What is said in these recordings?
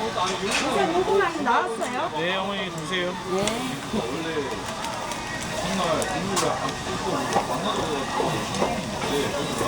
요새 녹음 많이 나왔어요? 네, 어머니 드세요. 네. 원래 정말 국물을 안 뜯고 만나서 네, 정말.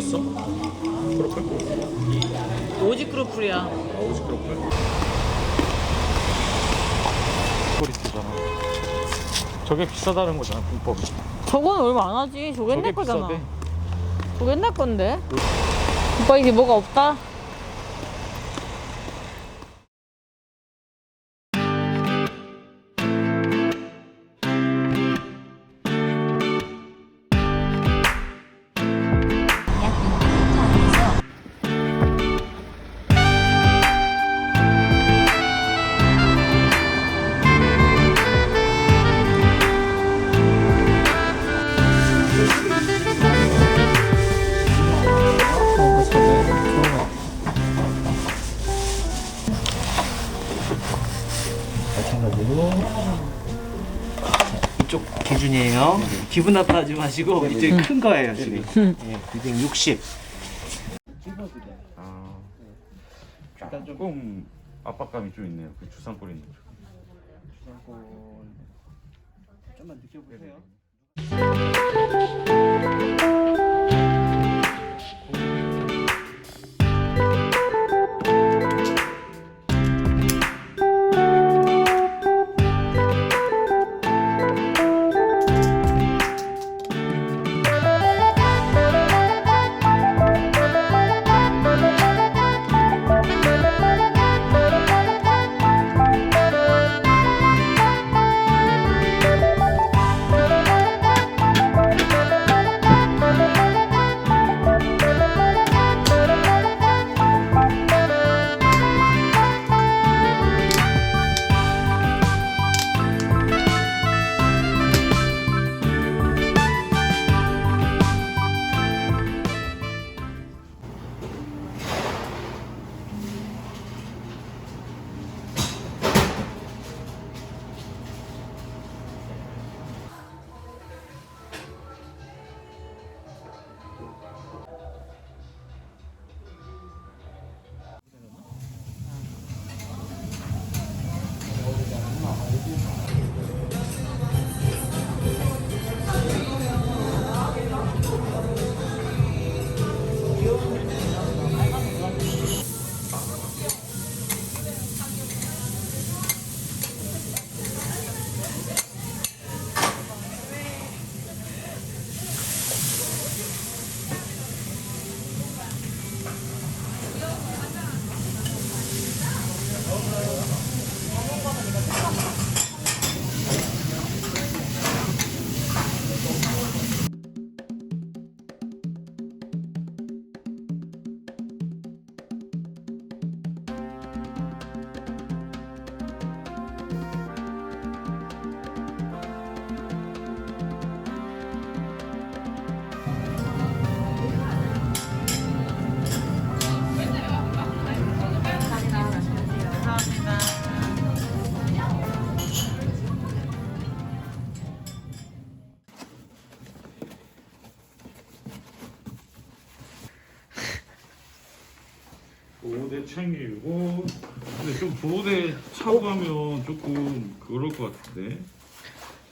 시켰어? 크로플? 오직 크로플이야. 아, 오지 크로플? 코리스잖아. 저게 비싸다는 거잖아, 공법이. 저건 얼마 안 하지. 저거 저게 옛날 거잖아. 비싸대. 저거 옛날 건데. 오빠 이게 뭐가 없다? 기준이에요. 기분 나빠하지 마시고 이제 큰 거예요 지금. 예, 260. 아, 조금 압박감이 좀 있네요. 그 주상골 있는 쪽. 좀만 느껴보세요. 보호대 챙기고 근데 좀 보호대 차고 가면 조금 그럴 것 같은데.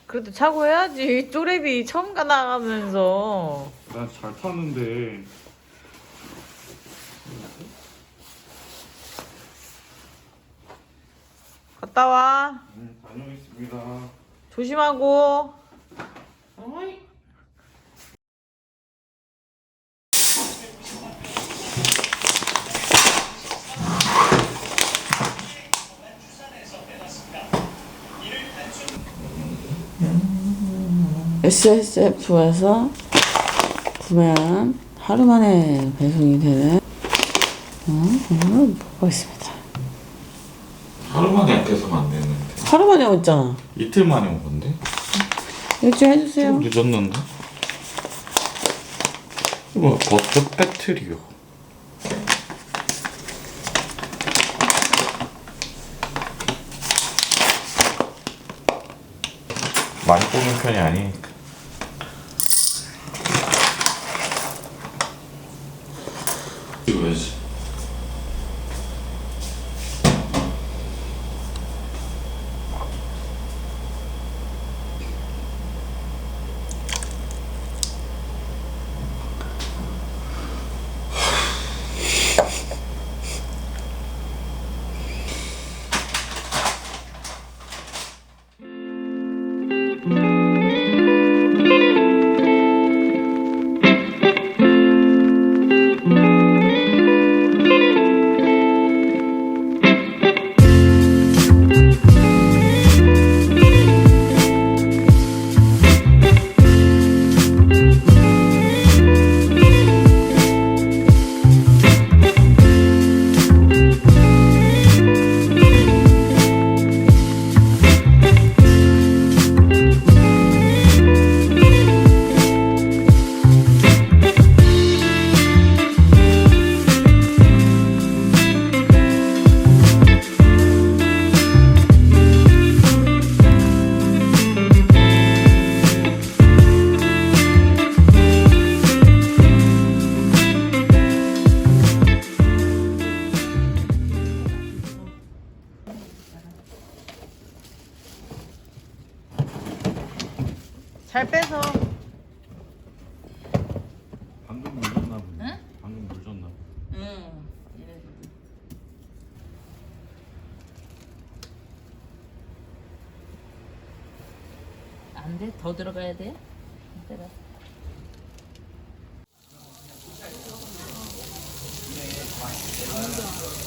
그래도 차고 해야지. 쪼레비 처음 가 나가면서. 난 잘 탔는데. 갔다 와 네 다녀오겠습니다. 조심하고. 어이 SSF에서 구매한 하루 만에 배송이 되는 어, 오늘 보고 있습니다. 하루 만에 계속 안 되는데. 하루 만에 왔잖아. 이틀 만에 온 건데? 일주일 해주세요. 좀 늦었는데? 이거 버터 배터리요. 많이 뽑는 편이 아니니까. 잘 빼서 방금 물 줬나 보네. 응? 방금 물 줬나 보네. 응 안돼 더 들어가야 돼 힘들어 감사합니다.